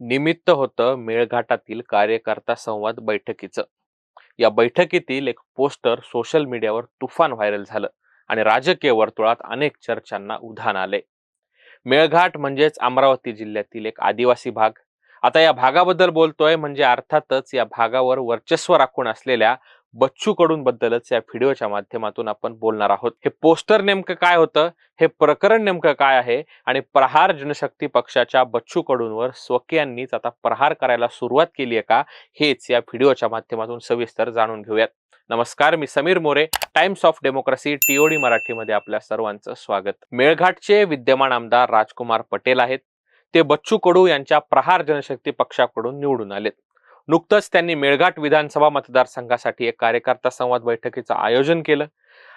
निमित्त होतं मेळघाटातील कार्यकर्ता संवाद बैठकीचं. या बैठकीतील एक पोस्टर सोशल मीडियावर तुफान व्हायरल झालं आणि राजकीय वर्तुळात अनेक चर्चांना उधाण आले. मेळघाट म्हणजेच अमरावती जिल्ह्यातील एक आदिवासी भाग. आता या भागाबद्दल बोलतोय म्हणजे अर्थातच या भागावर वर्चस्व राखून असलेल्या बच्चू कडून बद्दलच या व्हिडिओच्या माध्यमातून आपण बोलणार आहोत. हे पोस्टर नेमकं काय होतं? हे प्रकरण नेमकं काय आहे? आणि प्रहार जनशक्ती पक्षाच्या बच्चू कडूंवर स्वकीयांनीच आता प्रहार करायला सुरुवात केली आहे का? हेच या व्हिडिओच्या माध्यमातून सविस्तर जाणून घेऊयात. नमस्कार मी Sameer More Times of Democracy TOD मराठीमध्ये आपल्या सर्वांचं स्वागत. मेळघाटचे विद्यमान आमदार राजकुमार पटेल आहेत. ते बच्चू कडू यांच्या प्रहार जनशक्ती पक्षाकडून निवडून आलेत. नुकतंच त्यांनी मेळघाट विधानसभा मतदारसंघासाठी एक कार्यकर्ता संवाद बैठकीचं आयोजन केलं.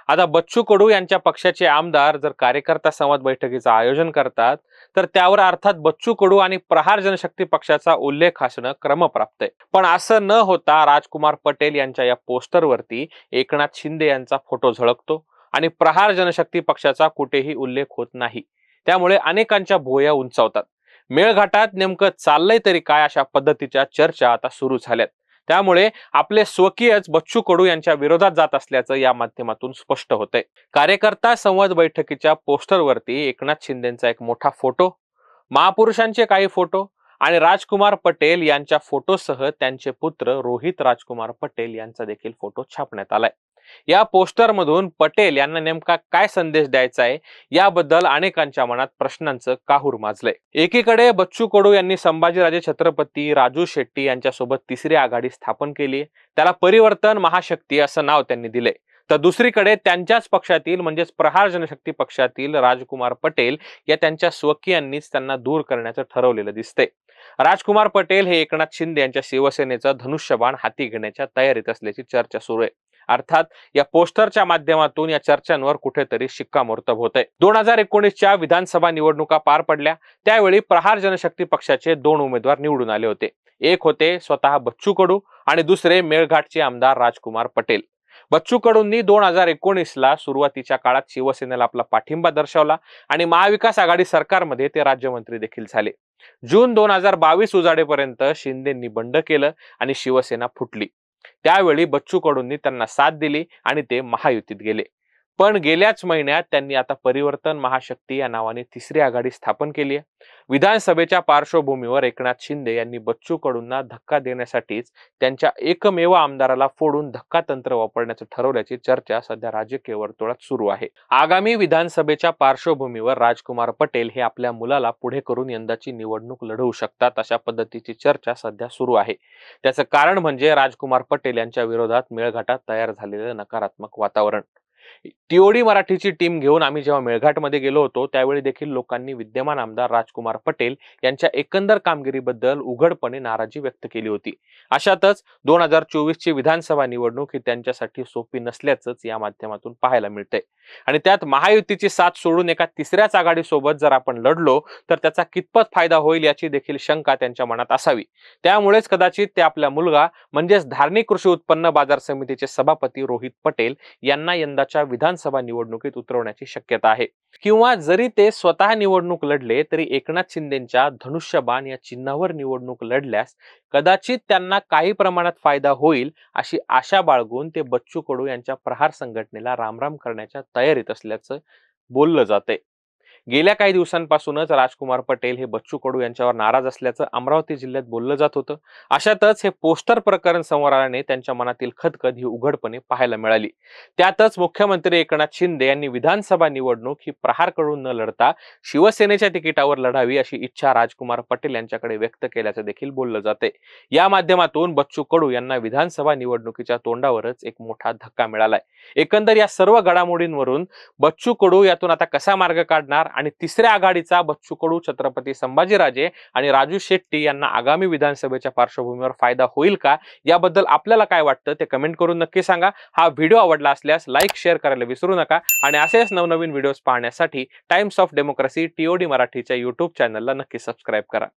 आता बच्चू कडू यांच्या पक्षाचे आमदार जर कार्यकर्ता संवाद बैठकीचं आयोजन करतात तर त्यावर अर्थात बच्चू कडू आणि प्रहार जनशक्ती पक्षाचा उल्लेख असणं क्रमप्राप्त आहे. पण असं न होता राजकुमार पटेल यांच्या या पोस्टरवरती एकनाथ शिंदे यांचा फोटो झळकतो आणि प्रहार जनशक्ती पक्षाचा कुठेही उल्लेख होत नाही. त्यामुळे अनेकांच्या भोया उंचावतात. मेळघाटात नेमकं चाललंय तरी काय अशा पद्धतीच्या चर्चा आता सुरू झाल्यात. त्यामुळे आपले स्वकीयच बच्चू कडू यांच्या विरोधात जात असल्याचं या माध्यमातून स्पष्ट होतंय. कार्यकर्ता संवाद बैठकीच्या पोस्टरवरती एकनाथ शिंदेचा एक मोठा फोटो महापुरुषांचे काही फोटो आणि राजकुमार पटेल यांच्या फोटोसह त्यांचे पुत्र रोहित राजकुमार पटेल यांचा देखील फोटो छापण्यात आलाय. या पोस्टर मधून पटेल यांना नेमका काय संदेश द्यायचा आहे याबद्दल अनेकांच्या मनात प्रश्नांचं काहूर माजलंय. एकीकडे बच्चू कडू यांनी संभाजीराजे छत्रपती राजू शेट्टी यांच्यासोबत तिसरी आघाडी स्थापन केली त्याला परिवर्तन महाशक्ती असं नाव त्यांनी दिले तर दुसरीकडे त्यांच्याच पक्षातील म्हणजेच प्रहार जनशक्ती पक्षातील राजकुमार पटेल या त्यांच्या स्वकीयांनीच त्यांना दूर करण्याचं ठरवलेलं दिसतंय. राजकुमार पटेल हे एकनाथ शिंदे यांच्या शिवसेनेचं धनुष्यबाण हाती घेण्याच्या तयारीत असल्याची चर्चा सुरू आहे. अर्थात या पोस्टरच्या माध्यमातून या चर्चांवर कुठेतरी शिक्कामोर्तब होत आहे दोन हजार एकोणीसच्या विधानसभा निवडणुका पार पडल्या. त्यावेळी प्रहार जनशक्ती पक्षाचे दोन उमेदवार निवडून आले होते. एक होते स्वतः बच्चू कडू आणि दुसरे मेळघाटचे आमदार राजकुमार पटेल. बच्चू कडूंनी दोन हजार एकोणीसला सुरुवातीच्या काळात शिवसेनेला आपला पाठिंबा दर्शवला आणि महाविकास आघाडी सरकारमध्ये ते राज्यमंत्री देखील झाले. जून दोन हजार बावीस उजाडेपर्यंत शिंदेंनी बंड केलं आणि शिवसेना फुटली. त्यावेळी बच्चू कडूंनी त्यांना साथ दिली आणि ते महायुतीत गेले. पण गेल्याच महिन्यात त्यांनी आता परिवर्तन महाशक्ती या नावाने तिसरी आघाडी स्थापन केली आहे. विधानसभेच्या पार्श्वभूमीवर एकनाथ शिंदे यांनी बच्चू कडूंना धक्का देण्यासाठीच त्यांच्या एकमेव आमदाराला फोडून धक्का तंत्र वापरण्याचं ठरवल्याची चर्चा सध्या राजकीय वर्तुळात सुरू आहे. आगामी विधानसभेच्या पार्श्वभूमीवर राजकुमार पटेल हे आपल्या मुलाला पुढे करून यंदाची निवडणूक लढवू शकतात अशा पद्धतीची चर्चा सध्या सुरू आहे. त्याचं कारण म्हणजे राजकुमार पटेल यांच्या विरोधात मेळघाटात तयार झालेलं नकारात्मक वातावरण. टीओडी मराठीची टीम घेऊन आम्ही जेव्हा मेळघाटमध्ये गेलो होतो त्यावेळी देखील लोकांनी विद्यमान आमदार राजकुमार पटेल यांच्या एकंदर कामगिरीबद्दल उघडपणे नाराजी व्यक्त केली होती. अशातच दोन हजार चोवीस ची विधानसभा निवडणूक ही त्यांच्यासाठी सोपी नसल्याचंच या माध्यमातून पाहायला मिळतंय. आणि त्यात महायुतीची साथ सोडून एका तिसऱ्याच आघाडीसोबत जर आपण लढलो तर त्याचा कितपत फायदा होईल याची देखील शंका त्यांच्या मनात असावी. त्यामुळेच कदाचित ते आपला मुलगा म्हणजेच धार्मिक कृषी उत्पन्न बाजार समितीचे सभापती रोहित पटेल यांना यंदाच्या विधानसभा निवडणुकीत उतरवण्याची शक्यता आहे. किंवा जरी ते स्वतः निवडणूक लढले तरी एकनाथ शिंदेच्या धनुष्यबाण या चिन्हावर निवडणूक लढल्यास कदाचित त्यांना काही प्रमाणात फायदा होईल अशी आशा बाळगून ते बच्चू कडू यांच्या प्रहार संघटनेला रामराम करण्याच्या तयारीत असल्याचं बोललं जाते गेल्या काही दिवसांपासूनच राजकुमार पटेल हे बच्चू कडू यांच्यावर नाराज असल्याचं अमरावती जिल्ह्यात बोललं जात होतं. अशातच हे पोस्टर प्रकरण समोर आल्याने त्यांच्या मनातील खदखद ही उघडपणे पाहायला मिळाली. त्यातच मुख्यमंत्री एकनाथ शिंदे यांनी विधानसभा निवडणूक ही प्रहारकडून न लढता शिवसेनेच्या तिकिटावर लढावी अशी इच्छा राजकुमार पटेल यांच्याकडे व्यक्त केल्याचं देखील बोललं जाते. या माध्यमातून बच्चू कडू यांना विधानसभा निवडणुकीच्या तोंडावरच एक मोठा धक्का मिळालाय. एकंदर या सर्व घडामोडींवरून बच्चू कडू यातून आता कसा मार्ग काढणार? आणि तिसऱ्या आघाडीचा बच्चू कडू छत्रपती संभाजीराजे आणि राजू शेट्टी यांना आगामी विधानसभेच्या पार्श्वभूमीवर फायदा होईल का? याबद्दल आपल्याला काय वाटतं ते कमेंट करून नक्की सांगा. हा व्हिडिओ आवडला असल्यास लाईक शेअर करायला विसरू नका आणि असेच नवनवीन व्हिडिओज पाहण्यासाठी टाइम्स ऑफ डेमोक्रेसी टीओडी मराठीच्या युट्यूब चॅनलला नक्की सबस्क्राईब करा.